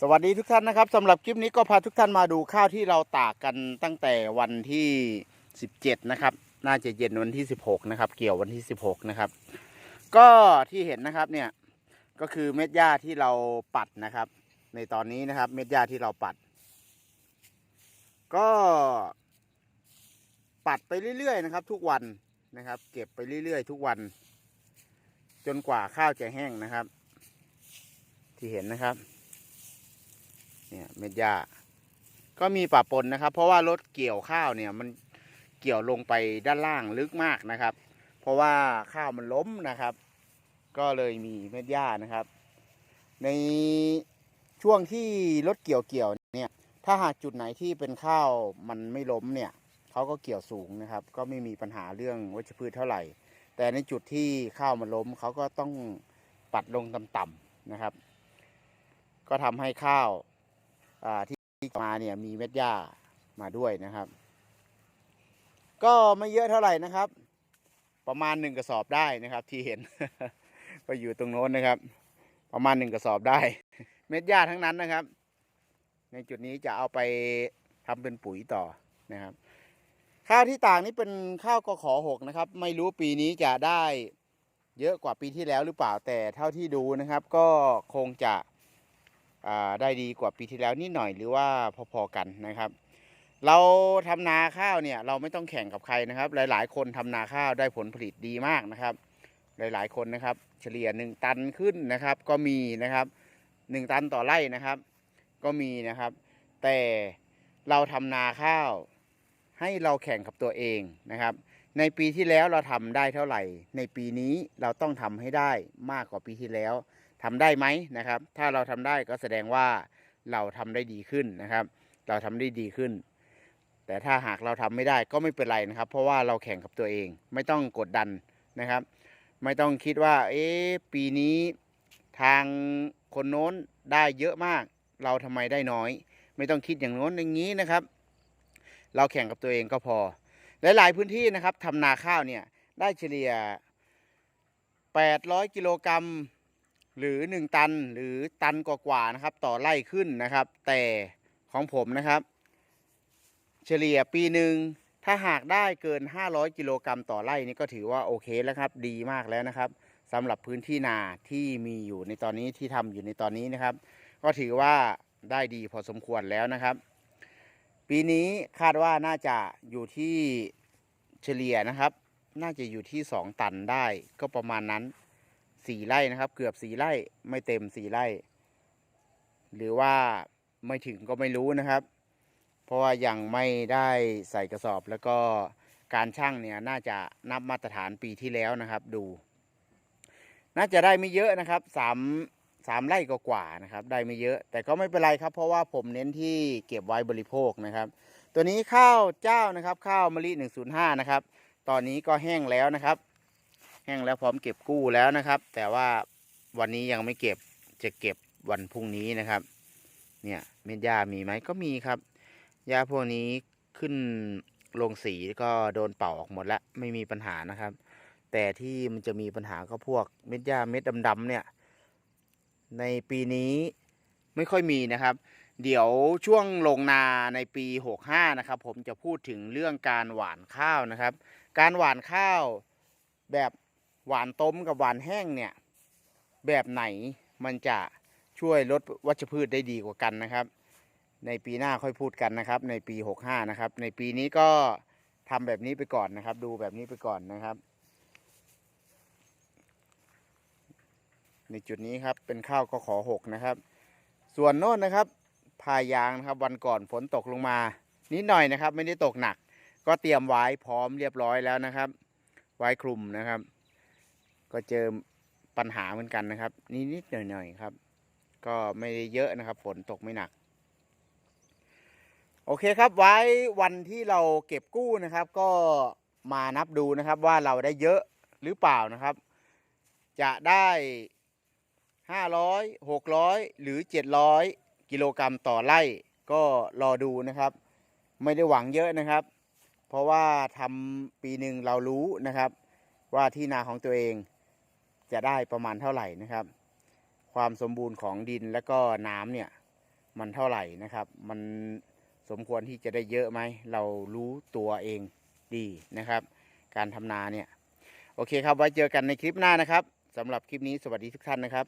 สวัสดีทุกท่านนะครับสำหรับคลิปนี้ก็พาทุกท่านมาดูข้าวที่เราตากกันตั้งแต่วันที่ 17 นะครับ น่าจะเย็นวันที่ 16 นะครับ เกี่ยววันที่ 16 นะครับ ก็ที่เห็นนะครับเนี่ยก็คือเม็ดหญ้าที่เราปัดนะครับ ในตอนนี้นะครับ เม็ดหญ้าที่เราปัด ก็ ปัดไปเรื่อยๆนะครับ ทุกวันนะครับ เก็บไปเรื่อยๆ ทุกวัน จนกว่าข้าวจะแห้งนะครับ ที่เห็นนะครับ เนี่ยเม็ดหญ้าก็มีป่าปนนะครับ เพราะว่ารถเกี่ยวข้าวเนี่ยมันเกี่ยวลงไปด้านล่างลึกมากนะครับ เพราะว่าข้าวมันล้มนะครับ ก็เลยมีเม็ดหญ้านะครับ ในช่วงที่รถเกี่ยวเกี่ยวเนี่ยถ้าหากจุดไหนที่เป็นข้าวมันไม่ล้มเนี่ยเขาก็เกี่ยวสูงนะครับ ก็ไม่มีปัญหาเรื่องวัชพืชเท่าไหร่ แต่ในจุดที่ข้าวมันล้มเขาก็ต้องปัดลงต่ำๆนะครับ ก็ทำให้ข้าว ที่มาเนี่ยมีเม็ดหญ้ามาด้วยนะครับ ก็ไม่เยอะเท่าไหร่นะครับ ประมาณหนึ่งกระสอบได้นะครับ ที่เห็นก็อยู่ตรงโน้นนะครับ ประมาณหนึ่งกระสอบได้ เม็ดหญ้าทั้งนั้นนะครับ ในจุดนี้จะเอาไปทำเป็นปุ๋ยต่อนะครับ ข้าวที่ต่างนี่เป็นข้าวกขอหกนะครับ ไม่รู้ปีนี้จะได้เยอะกว่าปีที่แล้วหรือเปล่าแต่เท่าที่ดูนะครับ ก็คงจะ ได้ดีกว่าปีที่แล้วนิดหน่อยหรือว่าพอๆกันนะครับ เราทำนาข้าวเนี่ยเราไม่ต้องแข่งกับใครนะครับ หลาย ๆ คนทำนาข้าวได้ผลผลิตดีมากนะครับ หลายๆ คนนะครับ เฉลี่ยหนึ่งตันขึ้นนะครับ ก็มีนะครับหนึ่งตันต่อไร่นะครับ ก็มีนะครับ แต่เราทำนาข้าว ให้เราแข่งกับตัวเองนะครับ ในปีที่แล้วเราทำได้เท่าไหร่ ในปีนี้เราต้องทำให้ได้มากกว่าปีที่แล้ว ทำได้ไหมนะครับ ถ้าเราทำได้ก็แสดงว่าเราทำได้ดีขึ้นนะครับ เราทำได้ดีขึ้น แต่ถ้าหากเราทำไม่ได้ก็ไม่เป็นไรนะครับ เพราะว่าเราแข่งกับตัวเอง ไม่ต้องกดดันนะครับ ไม่ต้องคิดว่า เอ๊ะปีนี้ทางคนโน้นได้เยอะมาก เราทำไมได้น้อย ไม่ต้องคิดอย่างโน้นอย่างนี้นะครับ เราแข่งกับตัวเองก็พอหลาย ๆ พื้นที่นะครับทำนาข้าวเนี่ยได้เฉลี่ย 800 กิโลกรัม หรือ 1 ตันหรือตันกว่าๆนะครับ ต่อไร่ขึ้นนะครับ แต่ของผมนะครับ เฉลี่ยปีหนึ่งถ้าหากได้เกิน 500 กิโลกรัมต่อไร่นี่ก็ถือว่าโอเคแล้วครับ ดีมากแล้วนะครับสำหรับพื้นที่นาที่มีอยู่ในตอนนี้ที่ทำอยู่ในตอนนี้นะครับ ก็ถือว่าได้ดีพอสมควรแล้วนะครับ ปีนี้คาดว่าน่าจะอยู่ที่เฉลี่ยนะครับ น่าจะอยู่ที่ 2 ตันได้ก็ประมาณนั้น สี่ไร่นะครับ เกือบสี่ไร่ไม่เต็มสี่ไร่ หรือว่าไม่ถึงก็ไม่รู้นะครับ เพราะว่ายังไม่ได้ใส่กระสอบแล้วก็การช่างเนี่ยน่าจะนับมาตรฐานปีที่แล้วนะครับ ดู น่าจะได้ไม่เยอะนะครับสามสามไร่กว่าๆนะครับ ได้ไม่เยอะ แต่ก็ไม่เป็นไรครับ เพราะว่าผมเน้นที่เก็บไว้บริโภคนะครับ ตัวนี้ข้าวเจ้านะครับ ข้าวมะลิ105 นะครับ ตอนนี้ก็แห้งแล้วนะครับ แห้งแล้วพร้อมเก็บกู้แล้วนะครับ แต่ว่าวันนี้ยังไม่เก็บจะเก็บวันพรุ่งนี้นะครับ เนี่ยเม็ดหญ้ามีไหมก็มีครับหญ้าพวกนี้ขึ้นลงสีก็โดนเป่าออกหมดแล้วไม่มีปัญหานะครับ แต่ที่มันจะมีปัญหาก็พวกเม็ดหญ้าเม็ดดำๆเนี่ย ในปีนี้ไม่ค่อยมีนะครับ เดี๋ยวช่วงลงนาในปี 65 นะครับ ผมจะพูดถึงเรื่องการหว่านข้าวนะครับ การหว่านข้าวแบบ หวานต้มกับหวานแห้งเนี่ย แบบไหนมันจะช่วยลดวัชพืชได้ดีกว่ากันนะครับ ในปีหน้าค่อยพูดกันนะครับ ในปี 65 นะครับ ในปีนี้ก็ทำแบบนี้ไปก่อนนะครับ ดูแบบนี้ไปก่อนนะครับ ในจุดนี้ครับเป็นข้าวก็ขอหกนะครับ ส่วนโน้นนะครับพายางนะครับวันก่อนฝนตกลงมา นิดหน่อยนะครับ ไม่ได้ตกหนัก ก็เตรียมไว้พร้อมเรียบร้อยแล้วนะครับ ไว้คลุมนะครับ ก็เจอปัญหาเหมือนกันนะครับ นิดๆหน่อยๆครับ ก็ไม่ได้เยอะนะครับฝนตกไม่หนัก โอเคครับไว้วันที่เราเก็บกู้นะครับ ก็มานับดูนะครับว่าเราได้เยอะหรือเปล่านะครับ จะได้ห้าร้อยหกร้อยหรือเจ็ดร้อยกิโลกรัมต่อไร่ก็รอดูนะครับ ไม่ได้หวังเยอะนะครับ เพราะว่าทำปีหนึ่งเรารู้นะครับ ว่าที่นาของตัวเอง จะได้ประมาณเท่าไหร่นะครับ ความสมบูรณ์ของดินแล้วก็น้ำเนี่ยมันเท่าไหร่นะครับ มันสมควรที่จะได้เยอะไหม เรารู้ตัวเองดีนะครับ การทำนาเนี่ย โอเคครับ ไว้เจอกันในคลิปหน้านะครับสำหรับคลิปนี้สวัสดีทุกท่านนะครับ